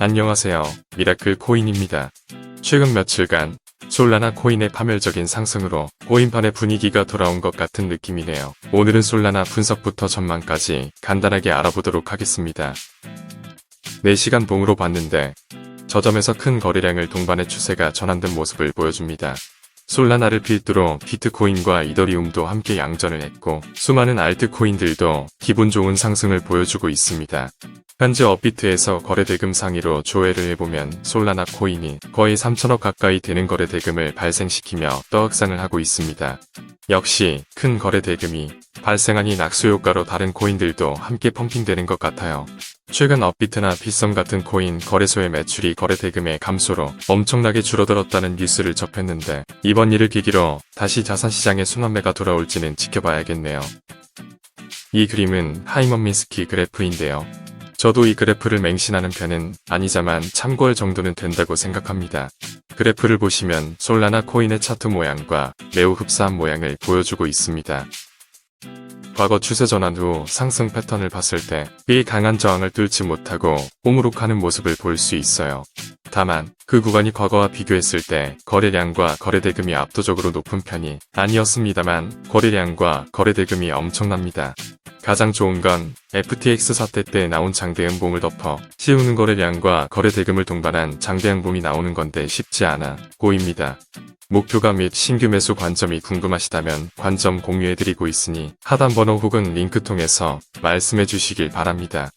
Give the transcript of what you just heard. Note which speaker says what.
Speaker 1: 안녕하세요. 미라클 코인입니다. 최근 며칠간 솔라나 코인의 파멸적인 상승으로 코인판의 분위기가 돌아온 것 같은 느낌이네요. 오늘은 솔라나 분석부터 전망까지 간단하게 알아보도록 하겠습니다. 4시간 봉으로 봤는데 저점에서 큰 거래량을 동반의 추세가 전환된 모습을 보여줍니다. 솔라나를 필두로 비트코인과 이더리움도 함께 양전을 했고 수많은 알트코인들도 기분 좋은 상승을 보여주고 있습니다. 현재 업비트에서 거래 대금 상위로 조회를 해보면 솔라나 코인이 거의 3천억 가까이 되는 거래 대금을 발생시키며 떡상을 하고 있습니다. 역시 큰 거래 대금이 발생하니 낙수 효과로 다른 코인들도 함께 펌핑되는 것 같아요. 최근 업비트나 빗썸 같은 코인 거래소의 매출이 거래 대금의 감소로 엄청나게 줄어들었다는 뉴스를 접했는데 이번 일을 계기로 다시 자산시장의 순환매가 돌아올지는 지켜봐야겠네요. 이 그림은 하이먼 미스키 그래프인데요. 저도 이 그래프를 맹신하는 편은 아니자만 참고할 정도는 된다고 생각합니다. 그래프를 보시면 솔라나 코인의 차트 모양과 매우 흡사한 모양을 보여주고 있습니다. 과거 추세 전환 후 상승 패턴을 봤을 때꽤 강한 저항을 뚫지 못하고 호무룩하는 모습을 볼 수 있어요. 다만 그 구간이 과거와 비교했을 때 거래량과 거래대금이 압도적으로 높은 편이 아니었습니다만 거래량과 거래대금이 엄청납니다. 가장 좋은 건 FTX 사태 때 나온 장대음봉을 덮어 씌우는 거래량과 거래대금을 동반한 장대음봉이 나오는 건데 쉽지 않아 보입니다. 목표가 및 신규 매수 관점이 궁금하시다면 관점 공유해드리고 있으니 하단 번호 혹은 링크 통해서 말씀해 주시길 바랍니다.